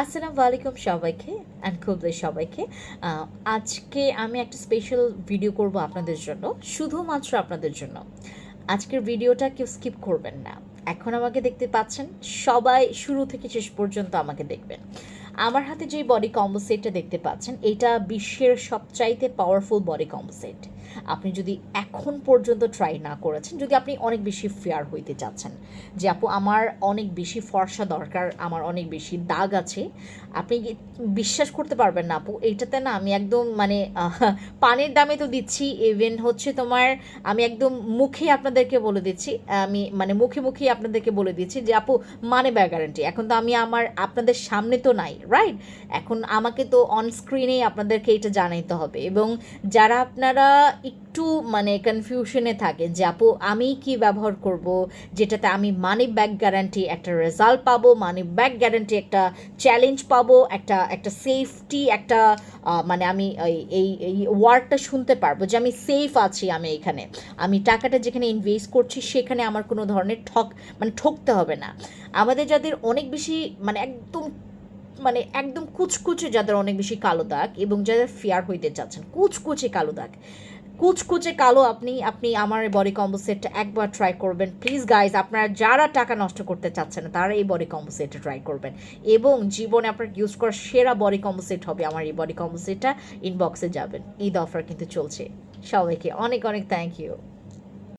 আসসালামু আলাইকুম সবাইকে অ্যান্ড খুবই সবাইকে। আজকে আমি একটা স্পেশাল ভিডিও করব আপনাদের জন্য, শুধুমাত্র আপনাদের জন্য। আজকের ভিডিওটা কেউ স্কিপ করবেন না। এখন আমাকে দেখতে পাচ্ছেন, সবাই শুরু থেকে শেষ পর্যন্ত আমাকে দেখবেন। আমার হাতে যে বডি কম্বো সেটটা দেখতে পাচ্ছেন, এটা বিশ্বের সবচাইতে পাওয়ারফুল বডি কম্বো সেট আপনি যদি এখন পর্যন্ত ট্রাই না করেছেন, যদি আপনি অনেক বেশি ফেয়ার হইতে চাচ্ছেন যে, আপু, আমার অনেক বেশি ফর্সা দরকার, আমার অনেক বেশি দাগ আছে। আপনি বিশ্বাস করতে পারবেন না, আপু, এইটাতে না আমি একদম মানে পানির দামে তো দিচ্ছি ইভেন হচ্ছে তোমার আমি একদম মুখে আপনাদেরকে বলে দিচ্ছি, আমি মানে মুখে মুখে আপনাদেরকে বলে দিচ্ছি যে, আপু মানে ব্যাগ গ্যারান্টি এখন তো আমি আমার, আপনাদের সামনে তো নাই রাইট এখন আমাকে তো অন স্ক্রিনেই আপনাদেরকে এটা জানাইতে হবে। এবং যারা আপনারা একটু মানে কনফিউশনে থাকেন যে, আপু, আমি কি ব্যবহার করব? যেটাতে আমি মানি ব্যাক গ্যারান্টি একটা রেজাল্ট পাবো মানি ব্যাক গ্যারান্টি একটা চ্যালেঞ্জ পাবো, একটা একটা সেফটি একটা মানে আমি এই- এই ওয়ার্ডটা শুনতে পারব যে, আমি সেফ আছি আমি এখানে। আমি টাকাটা যেখানে ইনভেস্ট করছি সেখানে আমার কোনো ধরনের ঠক মানে ঠকতে হবে না। আমাদের যাদের অনেক বেশি মানে একদম মানে একদম কুচকুচে যাদের অনেক বেশি কালো দাগ এবং যাদের ফেয়ার হইতে চাচ্ছেন, কুচকুচে কালো দাগ। কুচকুচে কালো আপনি আপনি আমার এই বডি কম্বো সেটটা একবার ট্রাই করবেন। প্লিজ গাইজ আপনারা যারা টাকা নষ্ট করতে চাচ্ছেন, তারা এই বডি কম্বো সেটটা ট্রাই করবেন। এবং জীবনে আপনার ইউজ করা সেরা বডি কম্বো সেট হবে আমার এই বডি কম্বো সেটটা ইনবক্সে যাবেন। ঈদ অফার কিন্তু চলছে। সবাইকে অনেক অনেক থ্যাংক ইউ